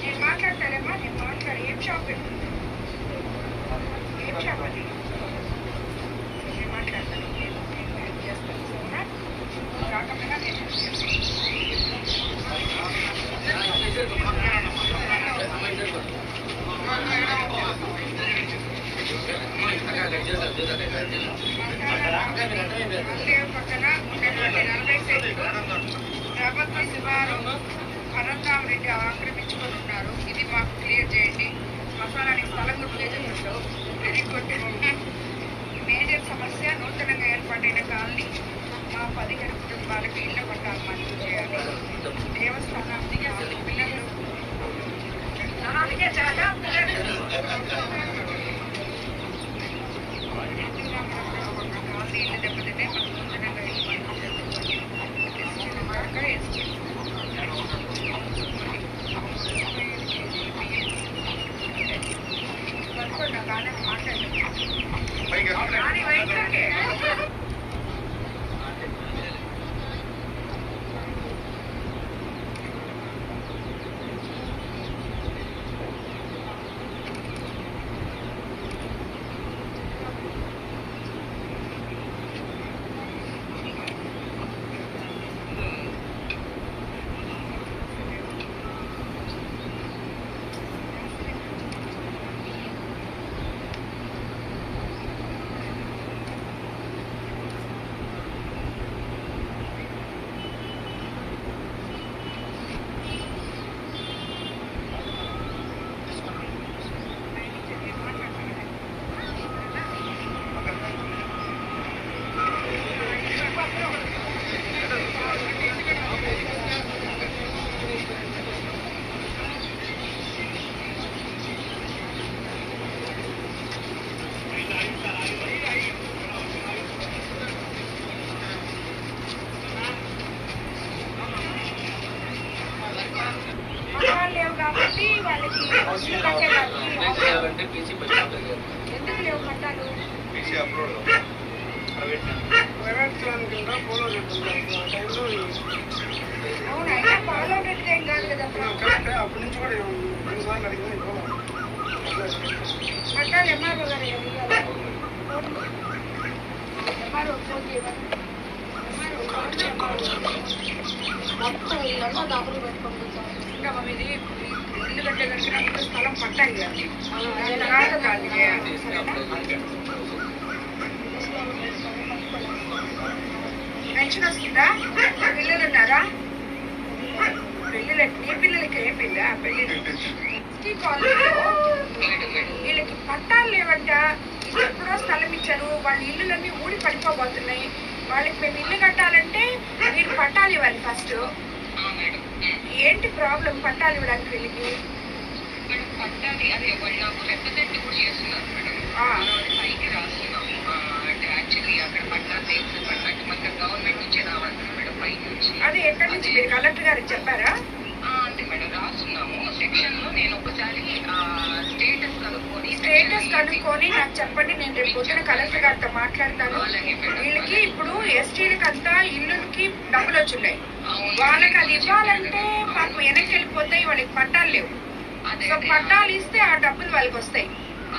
నేను మాట్లాడతానేమ్మా నేను మాట్లాడు ఏం షాప్ పెట్టు ఏం కట్టే కనుక నాకు స్థలం పట్టా ఇవ్వాలి కాదు పెన్షన్ వస్తుందా పిల్లలు ఉన్నారా పిల్లలు ఏ పిల్లలకి ఏ పిల్ల పెళ్ళిళ్ళు వీళ్ళకి పట్టాలు లేవంట. ఎప్పుడో స్థలం ఇచ్చారు. వాళ్ళ ఇల్లులన్నీ ఊడి పడిపోబోతున్నాయి. వాళ్ళకి మేము ఇల్లు కట్టాలంటే మీరు పట్టాలు ఇవ్వాలి ఫస్ట్. ఏంటి ప్రాబ్లం? పట్టాలు ఇవ్వడానికి వీళ్ళకి? పట్టాలి అదే వాళ్ళు నాకు రిప్రజెంట్ కూడా చేస్తున్నారు మేడం? పైకి అంటే యాక్చువల్లీ అక్కడ పట్టాలు దేవుడు పట్టాలి. మనకి గవర్నమెంట్ నుంచి రావాలి కదా మేడం పై నుంచి అది ఎక్కడి నుంచి? మీరు కలెక్టర్ గారికి చెప్పారా ఆ, అంతే మేడం రాస్తున్నాము సెక్షన్లో నేను ఒకసారి స్టేటస్ కనుక్కొని స్టేటస్ కనుక్కొని నాకు చెప్పండి నేను రేపు పొద్దున కలెక్టర్ గారితో మాట్లాడతాను. వీళ్ళకి ఇప్పుడు ఎస్టీలకి అంతా ఇల్లుకి డబ్బులు వచ్చున్నాయి. వాళ్ళకి అది ఇవ్వాలంటే పాపం వెనక్కి వెళ్ళిపోతాయి వాళ్ళకి పట్టాలు లేవు. సో. పట్టాలు ఇస్తే ఆ డబ్బులు వాళ్ళకి వస్తాయి.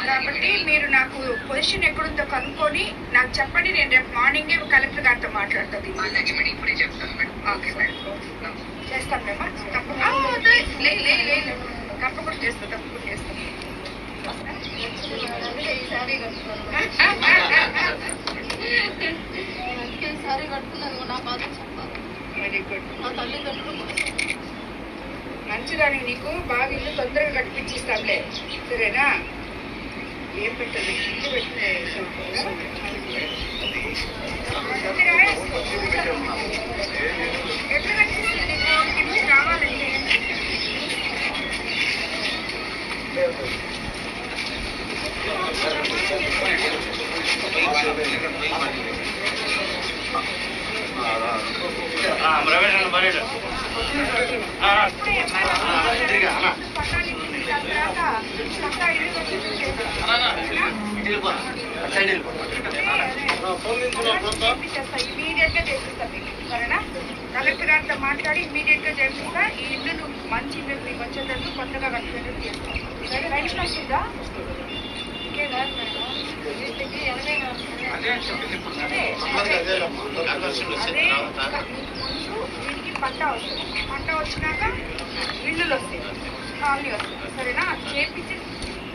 కాబట్టి మీరు నాకు పొజిషన్ ఎక్కడుందో కనుక్కొని నాకు చెప్పండి నేను రేపు మార్నింగే కలెక్టర్ గారితో మాట్లాడుతుంది చేస్తాం మేమా? తప్పకుండా. తప్పకుండా చేస్తా తప్పకుండా చేస్తాం అందుకే ఈసారి కట్టుకోవాలి సారీ కట్టుకున్నాను నా బాధ చెప్పాలి వెరీ గుడ్ తల్లిదండ్రులు కోసం మంచిదాని నీకు బాగా ఇల్లు తొందరగా కట్టించిస్తాంలే సరేనా ఏం పెట్టాలి ఇల్లు పెట్టిన ఎట్లా నీకు కలెక్టర్ గారితో మాట్లాడి ఇమీడియట్గా చేపిస్తా ఈ ఇల్లు మంచి ఇల్లు వచ్చేటట్టు కొత్తగా కట్టుకునేటట్టు చేస్తాం సరే రైట్ వస్తుందా వీటికి దీనికి పంట వస్తుంది పంట వచ్చినాక ఇల్లులు వస్తాయి కాలనీ వస్తుంది సరేనా అది చేపించి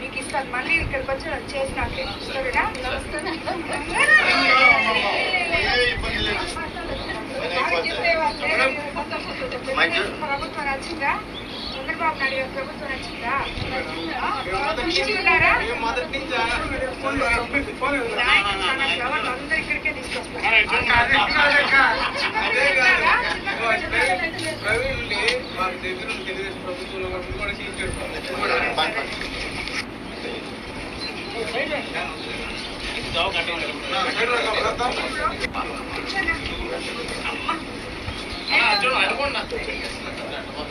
మీకు ఇస్తాను మళ్ళీ ఇక్కడికి వచ్చి అది చేసినాకే సరేనా ప్రభుత్వం నచ్చిందా చంద్రబాబు నాయుడు గారి ప్రభుత్వం నచ్చిందా? చూస్తున్నారా? అందరు ఇక్కడికే తీసుకొస్తారు ప్రవీణ్ని మాకు దగ్గర ఉన్న తెలుగుదేశం ప్రభుత్వంలో కూడా కూడా సీట్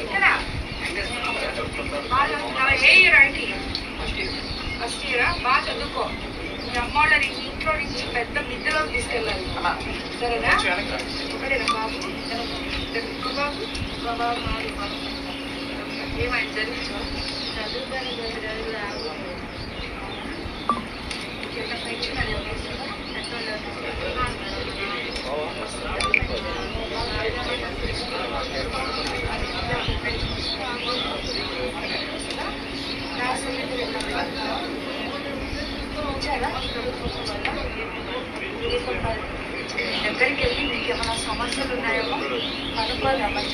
ఇక్కడ బాగా చదువుతున్నావా? ఏ ఇయర్ ఐటీ ఇయరా బాగా చదువుకో. మీ అమ్మోళ్ళని ఇంట్లో నుంచి పెద్ద మిద్దెలోకి తీసుకెళ్ళాలి. సరేనా? ఒకటేనా బాబు? బాబు. ఇంకో బాబు? బాబు. ఏమైంది? చదివించు చదువుకొని చదువు కింద పెన్షన్ దగ్గరికి వెళ్ళి మీకు ఏమైనా సమస్యలు ఉన్నాయేమో కనుక్కొని రమ్మని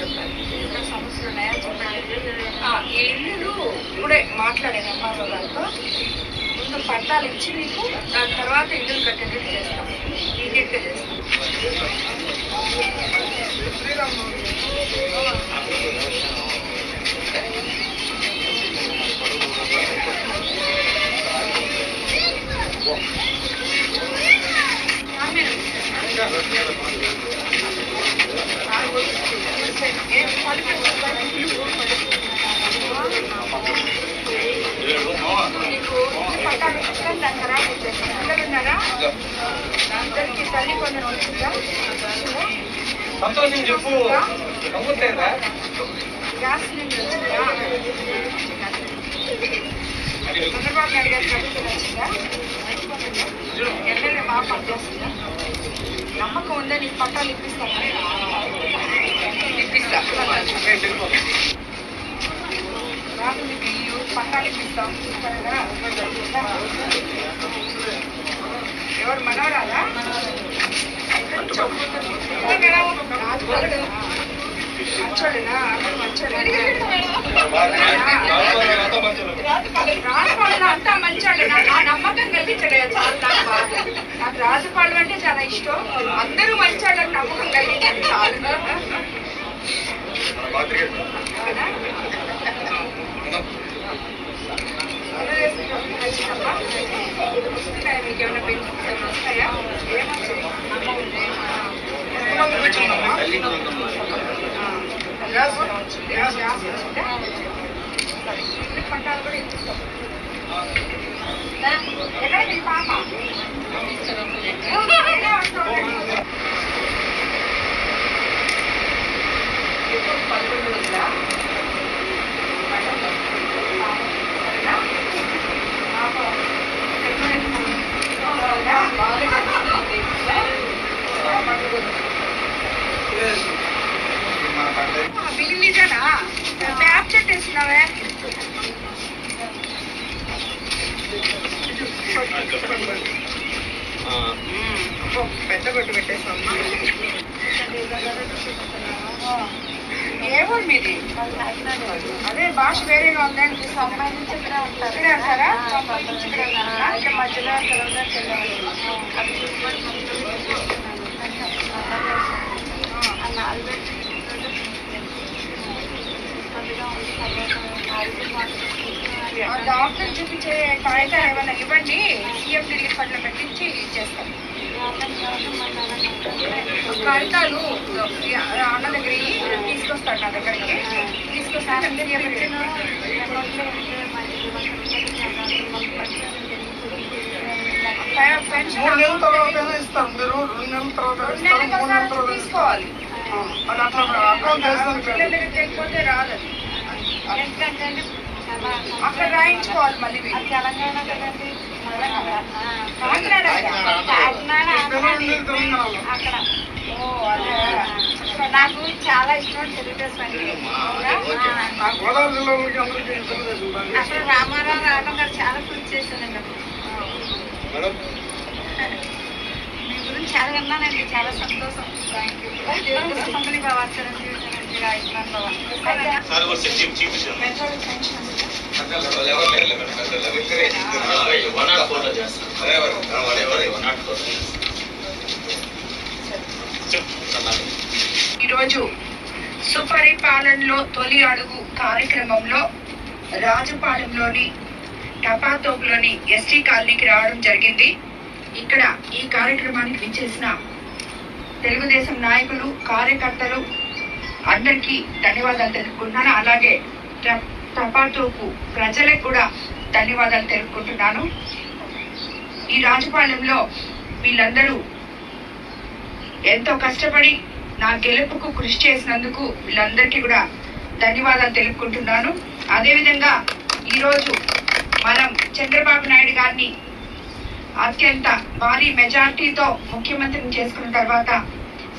ఏమైనా సమస్యలు ఉన్నాయా? ఈ ఇల్లు ఇప్పుడే మాట్లాడాను ఎంఆర్ఓ గారితో ముందు పట్టాలు ఇచ్చి మీకు దాని తర్వాత ఇల్లు కట్టేటట్టు చేస్తాం. ఇమీడియట్గా చేస్తాం. సంతోషం చెప్పు. నమ్ముతేదా గ్యాస్ సిలిండర్ చంద్రబాబు నాయుడు గారి ప్రభుత్వం వచ్చిందా? ఎమ్మెల్యే బాగా పనిచేస్తుందా? నమ్మకం ఉందా? నీకు పట్టాలు ఇప్పిస్తాను ఇప్పిస్తా. రాదు మీకు ఇల్లు పట్టాలు ఇప్పిస్తాం సరేనా? ఎవరు? మనవరాలా? మంచోడేనా అందరూ మంచోడేనా అంతా మంచోడే నాకు ఆ నమ్మకం కలిగించలేదు చాలా నాకు రాజపాలన అంటే చాలా ఇష్టం. అందరూ మంచోళ్ళని నమ్మకం కలిగించండి చాలు. మీకు ఏమైనా బెనిఫిట్స్ వస్తాయా ఎక్కడ మీ పాప ఎలా వస్తావు? ఇప్పుడు పదకొండు ఉందా? సరేనా? పాప అవునా? బాగా చదువుతుంది. నిజానా యాబ్సెంట్ వేసినావే పెద్ద కొట్టు పెట్టేసామ్మా ఏమో మీది? అదే భాష వేరేగా ఉందండి అమ్మాయి నుంచి ఇక్కడే ఉంటారు ఇక్కడే ఉంటారా అమ్మాయి నుంచి ఇక్కడే ఉన్నారా? ఇక్కడ మధ్యలో తెలంగాణ చెల్లెవాళ్ళు అది చూసుకొని ఉంది ఆ డాక్టర్ చూపించే కాగితాలు ఏమైనా ఇవ్వండి సీఎం రిలీఫ్ ఫండ్లో పెట్టించి చేస్తాం కాగితాలు అన్న దగ్గర తీసుకొస్తాడు నా దగ్గరికి. తీసుకొస్తాను మూడు నెలల తర్వాత ఇస్తాం మీరు రెండు నెలల తర్వాత ఇస్తాం మూడు నెలల తీసుకోవాలి. అది అట్లా అకౌంట్ రాదు అక్కడ రాయించుకోవాలి మళ్ళీ. తెలంగాణ కదండి. కాకినాడ కాకినాడ అక్కడ. ఓ అదే. నాకు చాలా ఇష్టం తెలుగుదేశం రండి. అసలు రామారావు రావడం గారు చాలా కృషి చేశానండి మీ గురించి చాలా విన్నానండి. చాలా సంతోషం. చిరంజీవి చిరంజీవి ఆయుష్మాన్ భవ సార్ వచ్చి చీఫ్ చీఫ్ వన్ నాట్ ఫోర్లో చేస్తాను ఈరోజు సుపరిపాలనలో తొలి అడుగు కార్యక్రమంలో రాజపాలెంలోని టపాతోపులోని ఎస్టీ కాలనీకి రావడం జరిగింది. ఇక్కడ ఈ కార్యక్రమానికి విచ్చేసిన తెలుగుదేశం నాయకులు కార్యకర్తలు అందరికీ ధన్యవాదాలు తెలుపుకుంటున్నాను. అలాగే ట- టపాతోపు ప్రజలకు కూడా ధన్యవాదాలు తెలుపుకుంటున్నాను. ఈ రాజపాలెంలో వీళ్ళందరూ ఎంతో కష్టపడి నా గెలుపుకు కృషి చేసినందుకు వీళ్ళందరికీ కూడా ధన్యవాదాలు తెలుపుకుంటున్నాను. అదేవిధంగా ఈరోజు మనం చంద్రబాబు నాయుడు గారిని అత్యంత భారీ మెజార్టీతో ముఖ్యమంత్రిని చేసుకున్న తర్వాత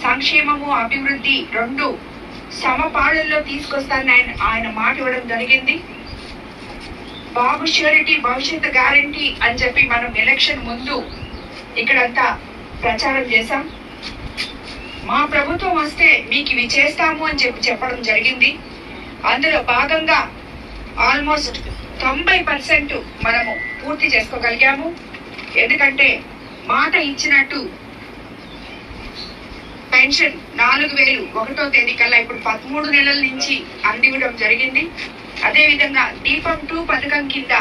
సంక్షేమము అభివృద్ధి రెండు సమపాళల్లో తీసుకొస్తానని ఆయన ఆయన మాట ఇవ్వడం జరిగింది. బాబు ష్యూరిటీ భవిష్యత్తు గ్యారంటీ అని చెప్పి మనం ఎలక్షన్ ముందు ఇక్కడంతా ప్రచారం చేశాం. మా ప్రభుత్వం వస్తే మీకు ఇవి చేస్తాము అని చెప్పి చెప్పడం జరిగింది. అందులో భాగంగా ఆల్మోస్ట్ తొంభై పర్సెంట్ మనము పూర్తి చేసుకోగలిగాము. ఎందుకంటే మాట ఇచ్చినట్టు పెన్షన్ నాలుగు వేలు ఒకటో తేదీ కల్లా ఇప్పుడు పదమూడు నెలల నుంచి అందివ్వడం జరిగింది. అదేవిధంగా దీపం టూ పథకం కింద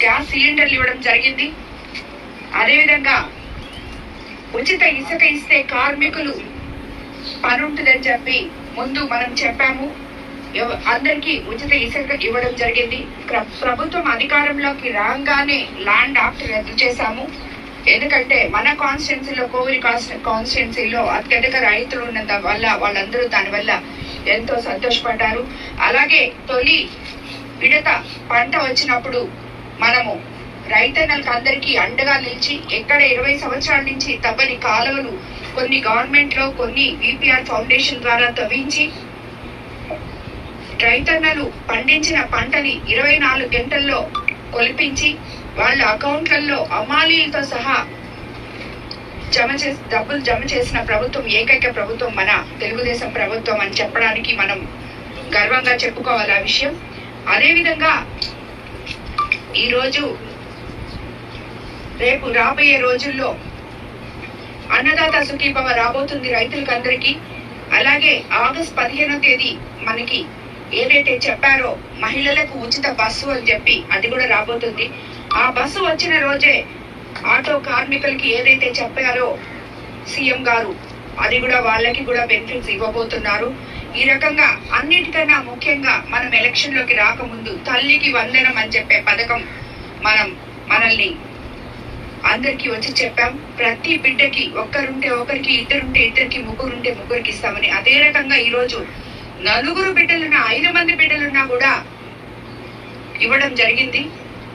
గ్యాస్ సిలిండర్లు ఇవ్వడం జరిగింది. అదేవిధంగా ఉచిత ఇసుక ఇస్తే కార్మికులు పనుంటుందని చెప్పి ముందు మనం చెప్పాము. అందరికీ ఉచిత ఇసుక ఇవ్వడం జరిగింది. ప్రభుత్వం అధికారంలోకి రాగానే ల్యాండ్ యాక్ట్ రద్దు చేశాము. ఎందుకంటే మన కాన్స్టిట్యున్సీలో కోవిల్ కాన్స్టిట్యున్సీలో అత్యధిక రైతులు ఉన్నంత వల్ల వాళ్ళందరూ దాని వల్ల ఎంతో సంతోషపడ్డారు. అలాగే తొలి విడత పంట వచ్చినప్పుడు మనము రైతన్నలకు అందరికీ అండగా నిలిచి ఎక్కడ ఇరవై సంవత్సరాల నుంచి తవ్వని కాలువలు కొన్ని గవర్నమెంట్లో కొన్ని విపిఆర్ ఫౌండేషన్ ద్వారా తవ్వించి రైతన్నలు పండించిన పంటని ఇరవై నాలుగు గంటల్లో కొలిపించి వాళ్ళ అకౌంట్లలో అమాలీలతో సహా జమ చేసి డబ్బులు జమ చేసిన ప్రభుత్వం ఏకైక ప్రభుత్వం మన తెలుగుదేశం ప్రభుత్వం అని చెప్పడానికి మనం గర్వంగా చెప్పుకోవాలి ఆ విషయం. అదే విధంగా ఈరోజు రేపు రాబోయే రోజుల్లో అన్నదాత సుఖీభవ రాబోతుంది రైతులకు అందరికీ అలాగే ఆగస్ట్ పదిహేనో తేదీ మనకి ఏదైతే చెప్పారో మహిళలకు ఉచిత బస్సు అని చెప్పి అది కూడా రాబోతుంది. ఆ బస్సు వచ్చిన రోజే ఆటో కార్మికులకి ఏదైతే చెప్పారో సీఎం గారు అది కూడా వాళ్ళకి కూడా బెనిఫిట్స్ ఇవ్వబోతున్నారు. ఈ రకంగా అన్నిటికన్నా ముఖ్యంగా మనం ఎలక్షన్లోకి రాకముందు తల్లికి వందనం అని చెప్పే పథకం మనం మనల్ని అందరికీ వచ్చి చెప్పాం. ప్రతి బిడ్డకి ఒక్కరుంటే ఒకరికి ఇద్దరుంటే ఇద్దరికి ముగ్గురుంటే ముగ్గురికి ఇస్తామని. అదే రకంగా ఈ రోజు నలుగురు బిడ్డలున్నా ఐదు మంది బిడ్డలున్నా కూడా ఇవ్వడం జరిగింది.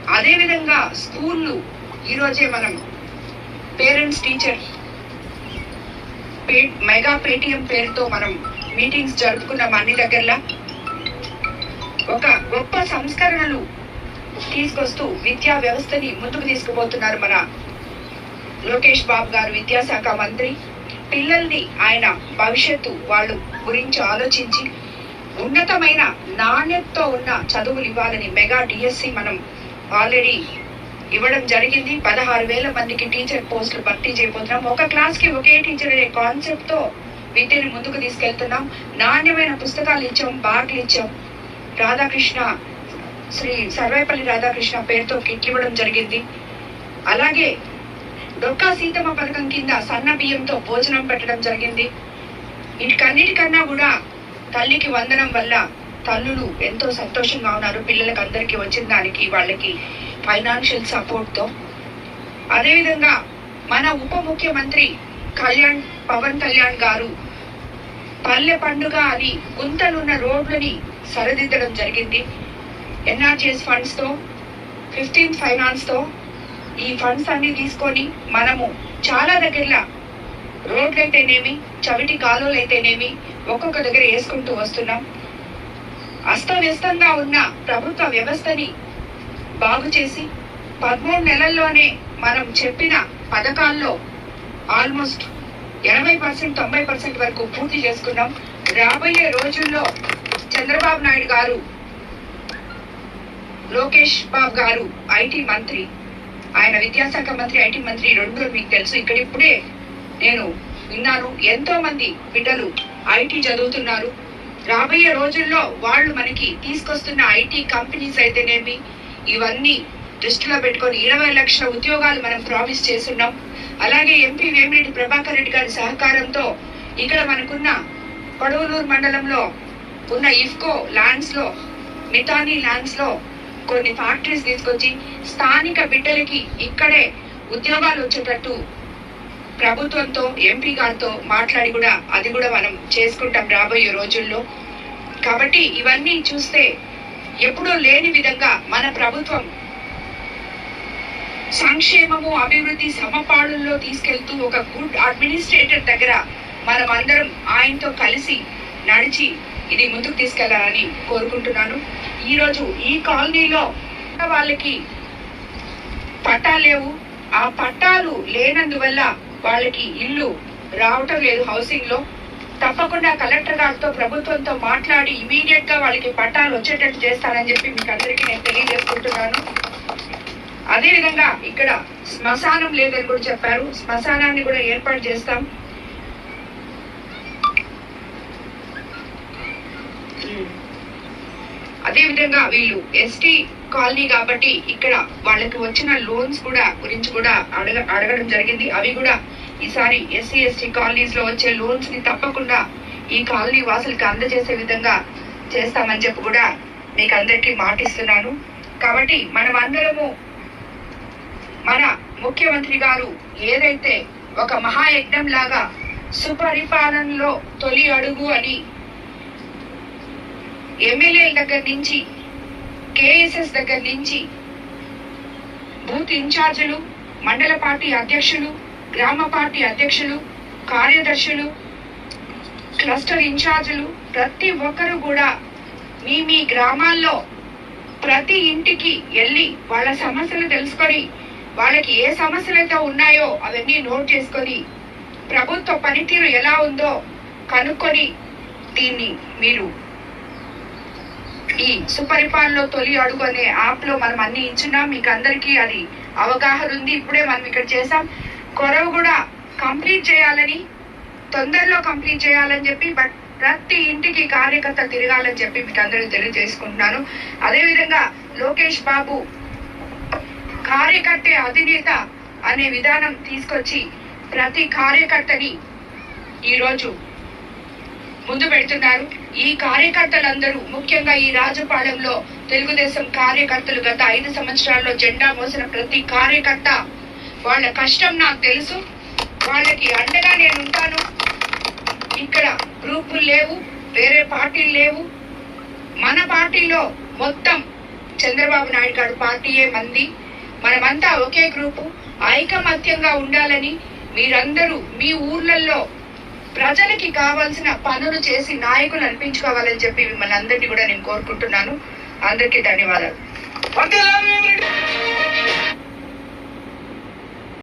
అదేవిధంగా స్కూళ్ళు ఈరోజే మనం పేరెంట్స్ టీచర్ పే- మెగా పేటిఎం పేరుతో మనం మీటింగ్స్ జరుపుకున్నాం అన్ని దగ్గరలా. ఒక గొప్ప సంస్కరణలు తీసుకొస్తూ విద్యా వ్యవస్థని ముందుకు తీసుకుపోతున్నారు మన లోకేష్ బాబు గారు విద్యాశాఖ మంత్రి. పిల్లల్ని ఆయన భవిష్యత్తు వాళ్ళు గురించి ఆలోచించి ఉన్నతమైన నాణ్యతతో ఉన్న చదువులు ఇవ్వాలని మెగా డిఎస్సి మనం ఆల్రెడీ ఇవ్వడం జరిగింది. పదహారు వేల మందికి టీచర్ పోస్టులు భర్తీ చేయబోతున్నాం ఒక క్లాస్కి ఒకే టీచర్ అనే కాన్సెప్ట్తో విద్యను ముందుకు తీసుకెళ్తున్నాం. నాణ్యమైన పుస్తకాలు ఇచ్చాం బ్యాగ్లు ఇచ్చాం. రాధాకృష్ణ శ్రీ సర్వేపల్లి రాధాకృష్ణ పేరుతో కిట్లు ఇవ్వడం జరిగింది. అలాగే డొక్కా సీతమ్మ పథకం కింద సన్న బియ్యంతో భోజనం పెట్టడం జరిగింది. వీటికన్నిటికన్నా కూడా తల్లికి వందనం వల్ల తల్లులు ఎంతో సంతోషంగా ఉన్నారు. పిల్లలకి అందరికీ వచ్చిన దానికి వాళ్ళకి ఫైనాన్షియల్ సపోర్ట్తో అదేవిధంగా మన ఉప ముఖ్యమంత్రి కళ్యాణ్ పవన్ కళ్యాణ్ గారు పల్లె పండుగ అని గుంతలున్న రోడ్లని సరిదిద్దడం జరిగింది. ఎన్ఆర్జిఎస్ ఫండ్స్తో ఫిఫ్టీన్త్ ఫైనాన్స్తో ఈ ఫండ్స్ అన్ని తీసుకొని మనము చాలా దగ్గరలో రోడ్లు అయితేనేమి చవిటి కాలువలు అయితేనేమి ఒక్కొక్క దగ్గర వేసుకుంటూ వస్తున్నాం. అస్తవ్యస్తంగా ఉన్న ప్రభుత్వ వ్యవస్థని బాగు చేసి పదమూడు నెలల్లోనే మనం చెప్పిన పథకాల్లో ఆల్మోస్ట్ ఎనభై పర్సెంట్ తొంభై పర్సెంట్ వరకు పూర్తి చేసుకున్నాం. రాబోయే రోజుల్లో చంద్రబాబు నాయుడు గారు లోకేష్ బాబు గారు ఐటీ మంత్రి ఆయన విద్యాశాఖ మంత్రి ఐటీ మంత్రి రెండు మీకు తెలుసు. ఇక్కడ ఇప్పుడే నేను విన్నాను ఎంతో మంది బిడ్డలు ఐటీ చదువుతున్నారు. రాబోయే రోజుల్లో వాళ్ళు మనకి తీసుకొస్తున్న ఐటీ కంపెనీస్ అయితేనేమి ఇవన్నీ దృష్టిలో పెట్టుకొని ఇరవై లక్షల ఉద్యోగాలు మనం ప్రామిస్ చేస్తున్నాం. అలాగే ఎంపీ వేమిరెడ్డి ప్రభాకర్ రెడ్డి గారి సహకారంతో ఇక్కడ మనకున్న పడవలూరు మండలంలో ఉన్న ఇఫ్కో ల్యాండ్స్లో మితానీ ల్యాండ్స్లో కొన్ని ఫ్యాక్టరీస్ తీసుకొచ్చి స్థానిక బిడ్డలకి ఇక్కడే ఉద్యోగాలు వచ్చేటట్టు ప్రభుత్వంతో ఎంపీ గారితో మాట్లాడి కూడా అది కూడా మనం చేసుకుంటాం రాబోయే రోజుల్లో. కాబట్టి ఇవన్నీ చూస్తే ఎప్పుడూ లేని విధంగా మన ప్రభుత్వం సంక్షేమము అభివృద్ధి సమపాడుల్లో తీసుకెళ్తూ ఒక గుడ్ అడ్మినిస్ట్రేటర్ దగ్గర మనం అందరం ఆయనతో కలిసి నడిచి ఇది ముందుకు తీసుకెళ్ళాలని కోరుకుంటున్నాను. ఈరోజు ఈ కాలనీలో వాళ్ళకి పట్టాలు లేవు. ఆ పట్టాలు లేనందువల్ల వాళ్ళకి ఇల్లు రావటం లేదు హౌసింగ్లో తప్పకుండా కలెక్టర్ గారితో ప్రభుత్వంతో మాట్లాడి ఇమీడియట్గా వాళ్ళకి పట్టాలు వచ్చేటట్టు చేస్తానని చెప్పి మీకు అందరికీ నేను తెలియజేసుకుంటున్నాను. అదే విధంగా ఇక్కడ శ్మశానం లేదని కూడా చెప్పారు. శ్మశానాన్ని కూడా ఏర్పాటు చేస్తాం. అదే విధంగా వీళ్ళు ఎస్టీ కాలనీ కాబట్టి ఇక్కడ వాళ్ళకి వచ్చిన లోన్స్ కూడా గురించి కూడా అడగ అడగడం జరిగింది. అవి కూడా ఈసారి ఎస్సీ ఎస్టీ కాలనీస్లో వచ్చే లోన్స్ని తప్పకుండా ఈ కాలనీ వాసులకి అందజేసే విధంగా చేస్తామని చెప్పి కూడా మీకు అందరికీ మాటిస్తున్నాను. కాబట్టి మనం అందరము మన ముఖ్యమంత్రి గారు ఏదైతే ఒక మహాయజ్ఞం లాగా సుపరిపాలనలో తొలి అడుగు అని ఎమ్మెల్యేల దగ్గర నుంచి కేఎస్ఎస్ దగ్గర నుంచి బూత్ ఇన్ఛార్జీలు మండల పార్టీ అధ్యక్షులు గ్రామ పార్టీ అధ్యక్షులు కార్యదర్శులు క్లస్టర్ ఇన్ఛార్జీలు ప్రతి ఒక్కరు కూడా మీ మీ గ్రామాల్లో ప్రతి ఇంటికి వెళ్ళి వాళ్ళ సమస్యలు తెలుసుకొని వాళ్ళకి ఏ సమస్యలు అయితే ఉన్నాయో అవన్నీ నోట్ చేసుకొని ప్రభుత్వ పనితీరు ఎలా ఉందో కనుక్కొని దీన్ని మీరు ఈ సుపరిపాలనలో తొలి అడుగు అనే యాప్లో మనం అన్ని ఇచ్చున్నాం. మీకు అందరికీ అది అవగాహన ఉంది. ఇప్పుడే మనం ఇక్కడ చేసాం కొరవ కూడా కంప్లీట్ చేయాలని తొందరలో కంప్లీట్ చేయాలని చెప్పి బట్ ప్రతి ఇంటికి కార్యకర్త తిరగాలని చెప్పి మీకు అందరికీ తెలియజేసుకుంటున్నాను. అదేవిధంగా లోకేష్ బాబు కార్యకర్త అధినేత అనే విధానం తీసుకొచ్చి ప్రతి కార్యకర్తని ఈరోజు ముందు పెడుతున్నారు. ఈ కార్యకర్తలందరూ ముఖ్యంగా ఈ రాజపాలెంలో తెలుగుదేశం కార్యకర్తలు గత ఐదు సంవత్సరాల్లో జెండా మోసిన ప్రతి కార్యకర్త వాళ్ళ కష్టం నాకు తెలుసు. వాళ్ళకి అండగా నేను ఉంటాను. ఇక్కడ గ్రూపులు లేవు వేరే పార్టీలు లేవు. మన పార్టీలో మొత్తం చంద్రబాబు నాయుడు గారు పార్టీయే మంది. మనమంతా ఒకే గ్రూపు. ఐకమత్యంగా ఉండాలని మీరందరూ మీ ఊర్లలో ప్రజలకి కావాల్సిన పనులు చేసి నాయకులు అనిపించుకోవాలని చెప్పి మిమ్మల్ని అందరినీ కూడా నేను కోరుకుంటున్నాను. అందరికీ ధన్యవాదాలు.